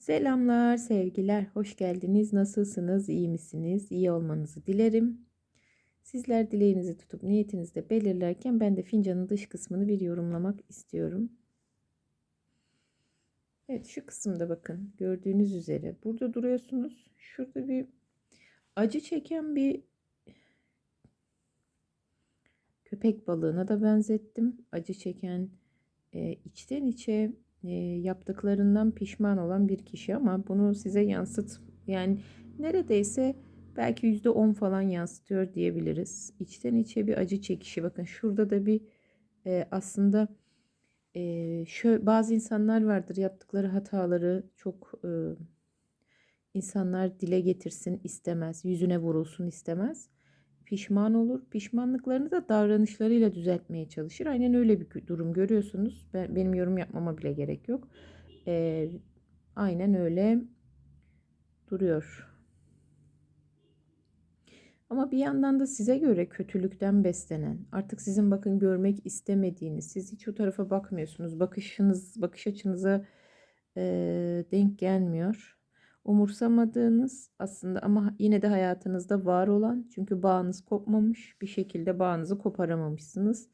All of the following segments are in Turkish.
Selamlar, sevgiler, hoş geldiniz. Nasılsınız, iyi misiniz? İyi olmanızı dilerim. Sizler dileğinizi tutup niyetinizi de belirlerken ben de fincanın dış kısmını bir yorumlamak istiyorum. Evet, şu kısımda bakın gördüğünüz üzere burada duruyorsunuz. Şurada bir acı çeken bir köpek balığına da benzettim. Acı çeken e, içten içe yaptıklarından pişman olan bir kişi ama bunu size yansıt yani neredeyse belki yüzde on falan yansıtıyor diyebiliriz. İçten içe bir acı çekişi. Bakın şurada da bir e, aslında e, şöyle bazı insanlar vardır yaptıkları hataları çok e, insanlar dile getirsin istemez, yüzüne vurulsun istemez pişman olur. Pişmanlıklarını da davranışlarıyla düzeltmeye çalışır. Aynen öyle bir durum görüyorsunuz. Ben, benim yorum yapmama bile gerek yok. Ee, aynen öyle duruyor. Ama bir yandan da size göre kötülükten beslenen, artık sizin bakın görmek istemediğiniz, siz hiç o tarafa bakmıyorsunuz. Bakışınız, bakış açınıza e, denk gelmiyor umursamadığınız aslında ama yine de hayatınızda var olan çünkü bağınız kopmamış bir şekilde bağınızı koparamamışsınız.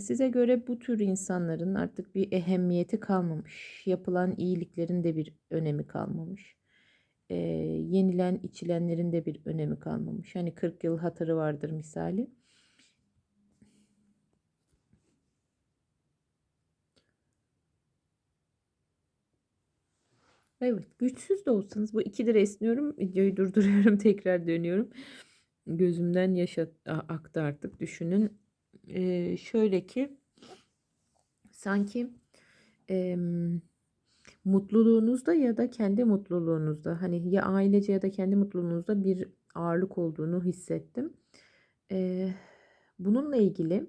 Size göre bu tür insanların artık bir ehemmiyeti kalmamış. Yapılan iyiliklerin de bir önemi kalmamış. Yenilen içilenlerin de bir önemi kalmamış. Hani 40 yıl hatırı vardır misali. Evet, güçsüz de olsanız bu ikidir esniyorum. Videoyu durduruyorum, tekrar dönüyorum. Gözümden yaş aktı artık düşünün. Ee, şöyle ki sanki e, mutluluğunuzda ya da kendi mutluluğunuzda hani ya ailece ya da kendi mutluluğunuzda bir ağırlık olduğunu hissettim. Ee, bununla ilgili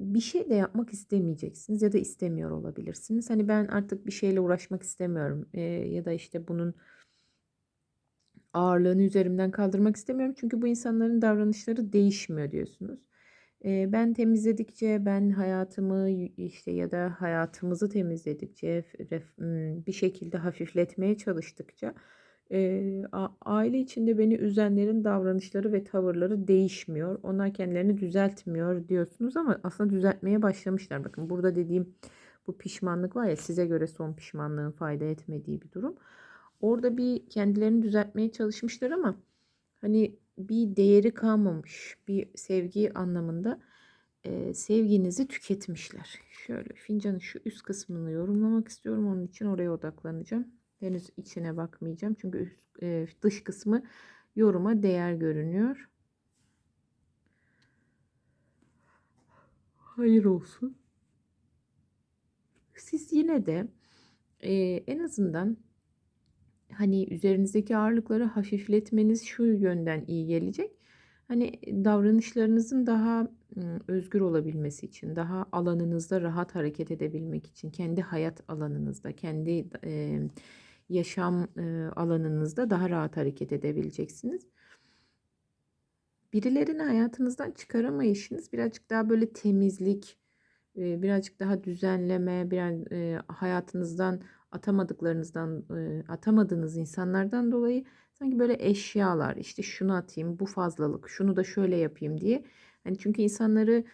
bir şey de yapmak istemeyeceksiniz ya da istemiyor olabilirsiniz. Hani ben artık bir şeyle uğraşmak istemiyorum e, ya da işte bunun ağırlığını üzerimden kaldırmak istemiyorum. Çünkü bu insanların davranışları değişmiyor diyorsunuz. E, ben temizledikçe, ben hayatımı işte ya da hayatımızı temizledikçe, bir şekilde hafifletmeye çalıştıkça e, aile içinde beni üzenlerin davranışları ve tavırları değişmiyor. Onlar kendilerini düzeltmiyor diyorsunuz ama aslında düzeltmeye başlamışlar. Bakın burada dediğim bu pişmanlık var ya size göre son pişmanlığın fayda etmediği bir durum. Orada bir kendilerini düzeltmeye çalışmışlar ama hani bir değeri kalmamış bir sevgi anlamında e, sevginizi tüketmişler. Şöyle fincanın şu üst kısmını yorumlamak istiyorum. Onun için oraya odaklanacağım. Henüz içine bakmayacağım. Çünkü üst, e, dış kısmı yoruma değer görünüyor. Hayır olsun. Siz yine de e, en azından hani üzerinizdeki ağırlıkları hafifletmeniz şu yönden iyi gelecek. Hani davranışlarınızın daha özgür olabilmesi için, daha alanınızda rahat hareket edebilmek için, kendi hayat alanınızda, kendi e, yaşam alanınızda daha rahat hareket edebileceksiniz. Birilerini hayatınızdan çıkaramayışınız birazcık daha böyle temizlik, birazcık daha düzenleme, biraz hayatınızdan atamadıklarınızdan, atamadığınız insanlardan dolayı sanki böyle eşyalar, işte şunu atayım, bu fazlalık, şunu da şöyle yapayım diye. Hani çünkü insanları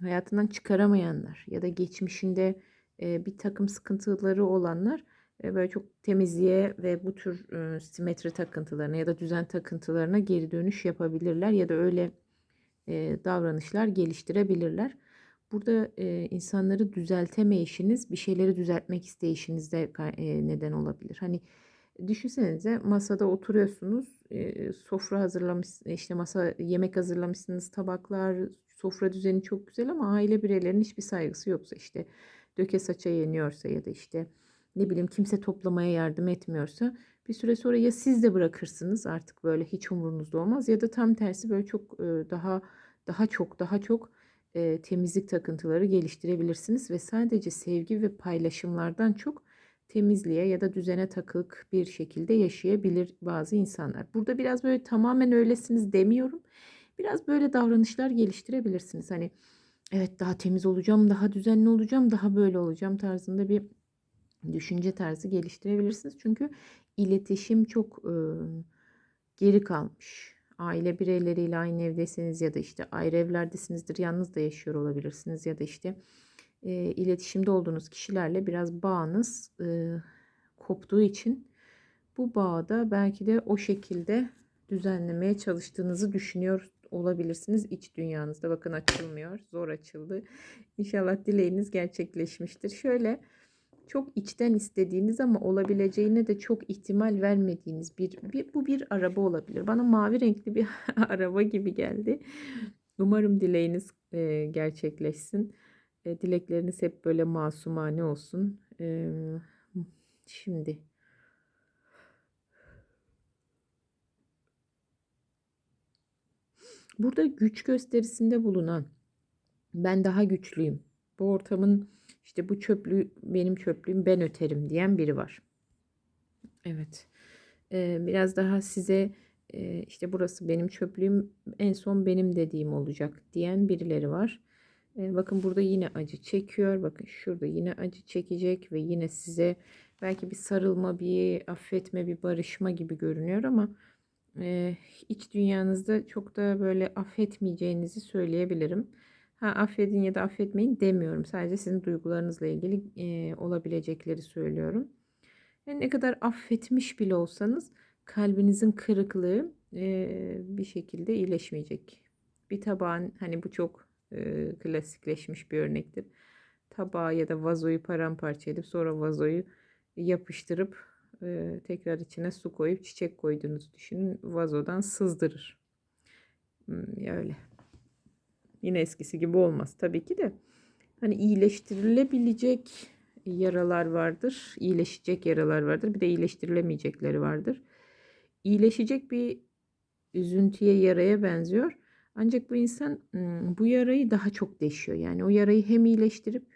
hayatından çıkaramayanlar ya da geçmişinde bir takım sıkıntıları olanlar böyle çok temizliğe ve bu tür simetri takıntılarına ya da düzen takıntılarına geri dönüş yapabilirler ya da öyle davranışlar geliştirebilirler. Burada insanları düzeltemeyişiniz, bir şeyleri düzeltmek isteyişinizde neden olabilir. Hani düşünsenize masada oturuyorsunuz, sofra hazırlamış, işte masa yemek hazırlamışsınız, tabaklar, sofra düzeni çok güzel ama aile bireylerinin hiçbir saygısı yoksa işte döke saça yeniyorsa ya da işte ne bileyim kimse toplamaya yardım etmiyorsa bir süre sonra ya siz de bırakırsınız artık böyle hiç umurunuzda olmaz ya da tam tersi böyle çok daha daha çok daha çok temizlik takıntıları geliştirebilirsiniz ve sadece sevgi ve paylaşımlardan çok temizliğe ya da düzene takık bir şekilde yaşayabilir bazı insanlar. Burada biraz böyle tamamen öylesiniz demiyorum. Biraz böyle davranışlar geliştirebilirsiniz. Hani evet daha temiz olacağım, daha düzenli olacağım, daha böyle olacağım tarzında bir düşünce tarzı geliştirebilirsiniz. Çünkü iletişim çok e, geri kalmış. Aile bireyleriyle aynı evdesiniz ya da işte ayrı evlerdesinizdir. Yalnız da yaşıyor olabilirsiniz ya da işte e, iletişimde olduğunuz kişilerle biraz bağınız e, koptuğu için bu bağda belki de o şekilde düzenlemeye çalıştığınızı düşünüyor olabilirsiniz iç dünyanızda. Bakın açılmıyor. Zor açıldı. İnşallah dileğiniz gerçekleşmiştir. Şöyle çok içten istediğiniz ama olabileceğine de çok ihtimal vermediğiniz bir, bir bu bir araba olabilir. Bana mavi renkli bir araba gibi geldi. Umarım dileğiniz e, gerçekleşsin. E, dilekleriniz hep böyle masumane olsun. E, şimdi burada güç gösterisinde bulunan ben daha güçlüyüm. Bu ortamın işte bu çöplüğü benim çöplüğüm ben öterim diyen biri var. Evet. Ee, biraz daha size e, işte burası benim çöplüğüm en son benim dediğim olacak diyen birileri var. Ee, bakın burada yine acı çekiyor. Bakın şurada yine acı çekecek ve yine size belki bir sarılma, bir affetme, bir barışma gibi görünüyor ama e, iç dünyanızda çok da böyle affetmeyeceğinizi söyleyebilirim. Ha, affedin ya da affetmeyin demiyorum. Sadece sizin duygularınızla ilgili e, olabilecekleri söylüyorum. Yani ne kadar affetmiş bile olsanız kalbinizin kırıklığı e, bir şekilde iyileşmeyecek. Bir tabağın hani bu çok e, klasikleşmiş bir örnektir. Tabağı ya da vazoyu paramparça edip sonra vazoyu yapıştırıp e, tekrar içine su koyup çiçek koyduğunuzu düşünün. Vazodan sızdırır. Hmm, öyle. Yine eskisi gibi olmaz tabii ki de. Hani iyileştirilebilecek yaralar vardır. iyileşecek yaralar vardır. Bir de iyileştirilemeyecekleri vardır. İyileşecek bir üzüntüye, yaraya benziyor. Ancak bu insan bu yarayı daha çok deşiyor. Yani o yarayı hem iyileştirip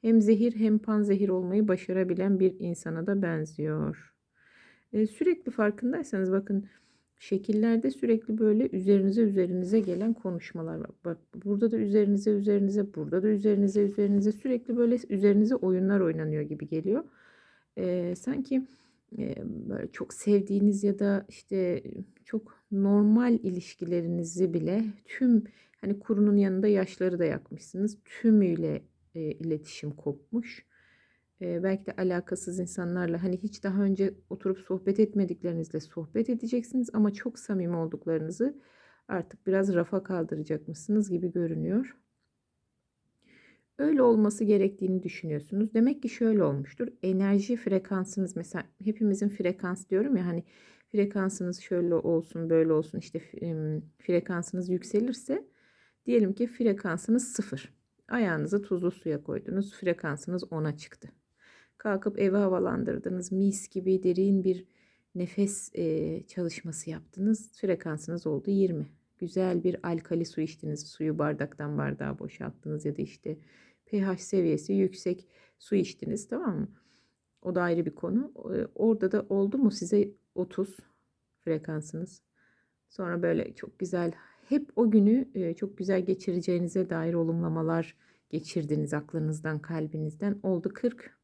hem zehir hem panzehir olmayı başarabilen bir insana da benziyor. Ee, sürekli farkındaysanız bakın şekillerde sürekli böyle üzerinize üzerinize gelen konuşmalar var. Bak burada da üzerinize üzerinize, burada da üzerinize üzerinize sürekli böyle üzerinize oyunlar oynanıyor gibi geliyor. Ee, sanki e, böyle çok sevdiğiniz ya da işte çok normal ilişkilerinizi bile tüm hani kurunun yanında yaşları da yakmışsınız. Tümüyle e, iletişim kopmuş e, belki de alakasız insanlarla hani hiç daha önce oturup sohbet etmediklerinizle sohbet edeceksiniz ama çok samimi olduklarınızı artık biraz rafa kaldıracakmışsınız gibi görünüyor. Öyle olması gerektiğini düşünüyorsunuz. Demek ki şöyle olmuştur. Enerji frekansınız mesela hepimizin frekans diyorum ya hani frekansınız şöyle olsun böyle olsun işte frekansınız yükselirse diyelim ki frekansınız sıfır. Ayağınızı tuzlu suya koydunuz. Frekansınız 10'a çıktı. Kalkıp evi havalandırdınız. Mis gibi derin bir nefes e, çalışması yaptınız. Frekansınız oldu 20. Güzel bir alkali su içtiniz. Suyu bardaktan bardağa boşalttınız ya da işte pH seviyesi yüksek su içtiniz tamam mı? O da ayrı bir konu. Orada da oldu mu size 30 frekansınız. Sonra böyle çok güzel hep o günü çok güzel geçireceğinize dair olumlamalar geçirdiniz aklınızdan, kalbinizden. Oldu 40.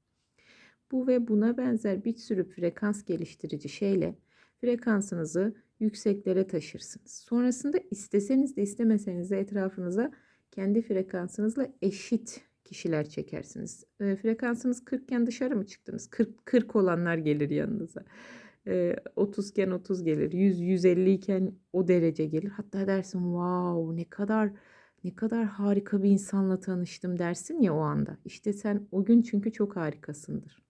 Bu ve buna benzer bir sürü frekans geliştirici şeyle frekansınızı yükseklere taşırsınız. Sonrasında isteseniz de istemeseniz de etrafınıza kendi frekansınızla eşit kişiler çekersiniz. E, frekansınız 40 iken dışarı mı çıktınız? 40, 40 olanlar gelir yanınıza. E, 30 iken 30 gelir. 100 150 iken o derece gelir. Hatta dersin wow ne kadar ne kadar harika bir insanla tanıştım dersin ya o anda. İşte sen o gün çünkü çok harikasındır.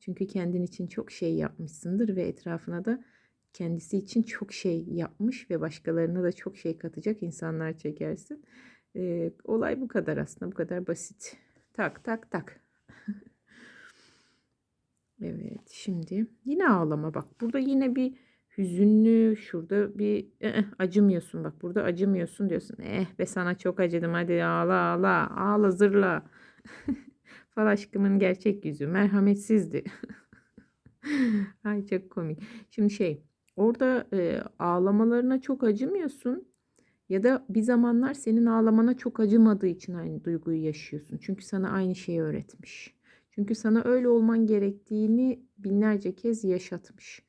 Çünkü kendin için çok şey yapmışsındır ve etrafına da kendisi için çok şey yapmış ve başkalarına da çok şey katacak insanlar çekersin. Ee, olay bu kadar aslında bu kadar basit. Tak tak tak. evet şimdi yine ağlama bak. Burada yine bir hüzünlü şurada bir eh, acımıyorsun bak burada acımıyorsun diyorsun. Eh be sana çok acıdım hadi ağla ağla ağla zırla. Fal aşkımın gerçek yüzü merhametsizdi. Ay çok komik. Şimdi şey orada e, ağlamalarına çok acımıyorsun. Ya da bir zamanlar senin ağlamana çok acımadığı için aynı duyguyu yaşıyorsun. Çünkü sana aynı şeyi öğretmiş. Çünkü sana öyle olman gerektiğini binlerce kez yaşatmış.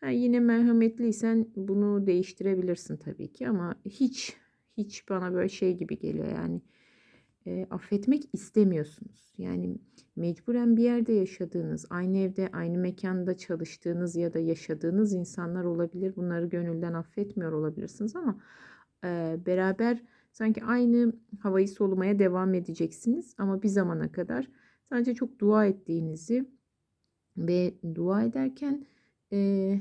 Ha, yine merhametliysen bunu değiştirebilirsin tabii ki ama hiç hiç bana böyle şey gibi geliyor yani e, affetmek istemiyorsunuz. Yani mecburen bir yerde yaşadığınız, aynı evde, aynı mekanda çalıştığınız ya da yaşadığınız insanlar olabilir. Bunları gönülden affetmiyor olabilirsiniz ama e, beraber sanki aynı havayı solumaya devam edeceksiniz ama bir zamana kadar sadece çok dua ettiğinizi ve dua ederken e,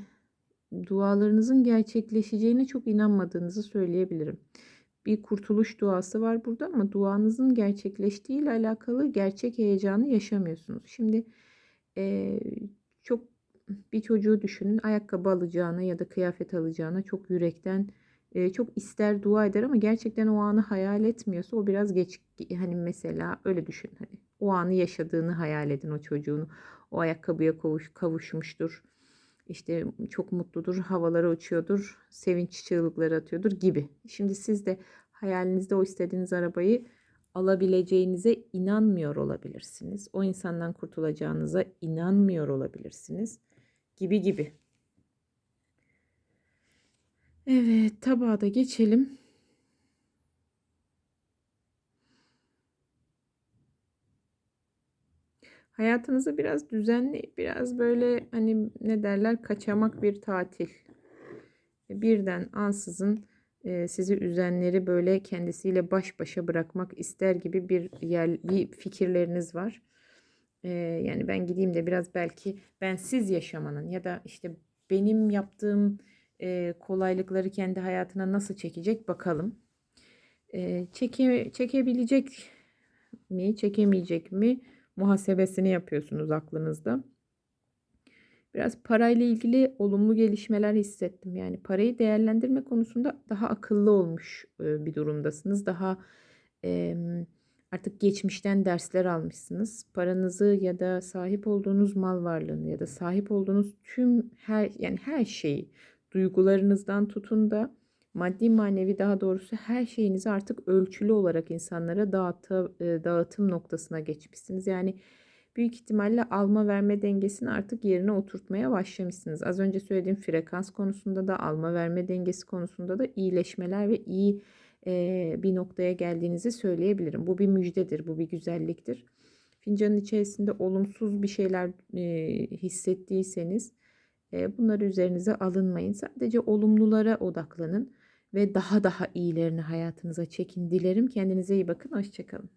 dualarınızın gerçekleşeceğine çok inanmadığınızı söyleyebilirim. Bir kurtuluş duası var burada ama duanızın gerçekleştiği ile alakalı gerçek heyecanı yaşamıyorsunuz. Şimdi e, çok bir çocuğu düşünün ayakkabı alacağına ya da kıyafet alacağına çok yürekten e, çok ister dua eder ama gerçekten o anı hayal etmiyorsa o biraz geç hani mesela öyle düşün hani o anı yaşadığını hayal edin o çocuğun o ayakkabıya kavuş, kavuşmuştur işte çok mutludur, havalara uçuyordur, sevinç çığlıkları atıyordur gibi. Şimdi siz de hayalinizde o istediğiniz arabayı alabileceğinize inanmıyor olabilirsiniz. O insandan kurtulacağınıza inanmıyor olabilirsiniz gibi gibi. Evet, tabağa da geçelim. Hayatınızı biraz düzenli, biraz böyle hani ne derler kaçamak bir tatil. Birden ansızın e, sizi üzenleri böyle kendisiyle baş başa bırakmak ister gibi bir yer, bir fikirleriniz var. E, yani ben gideyim de biraz belki bensiz yaşamanın ya da işte benim yaptığım e, kolaylıkları kendi hayatına nasıl çekecek bakalım. Çeke, çekebilecek mi, çekemeyecek mi? Muhasebesini yapıyorsunuz aklınızda. Biraz parayla ilgili olumlu gelişmeler hissettim. Yani parayı değerlendirme konusunda daha akıllı olmuş bir durumdasınız. Daha e, artık geçmişten dersler almışsınız. Paranızı ya da sahip olduğunuz mal varlığını ya da sahip olduğunuz tüm her yani her şeyi duygularınızdan tutun da maddi manevi daha doğrusu her şeyinizi artık ölçülü olarak insanlara dağıtı, dağıtım noktasına geçmişsiniz. Yani büyük ihtimalle alma verme dengesini artık yerine oturtmaya başlamışsınız. Az önce söylediğim frekans konusunda da alma verme dengesi konusunda da iyileşmeler ve iyi e, bir noktaya geldiğinizi söyleyebilirim. Bu bir müjdedir, bu bir güzelliktir. Fincanın içerisinde olumsuz bir şeyler e, hissettiyseniz e, bunları üzerinize alınmayın. Sadece olumlulara odaklanın ve daha daha iyilerini hayatınıza çekin. Dilerim kendinize iyi bakın. Hoşçakalın.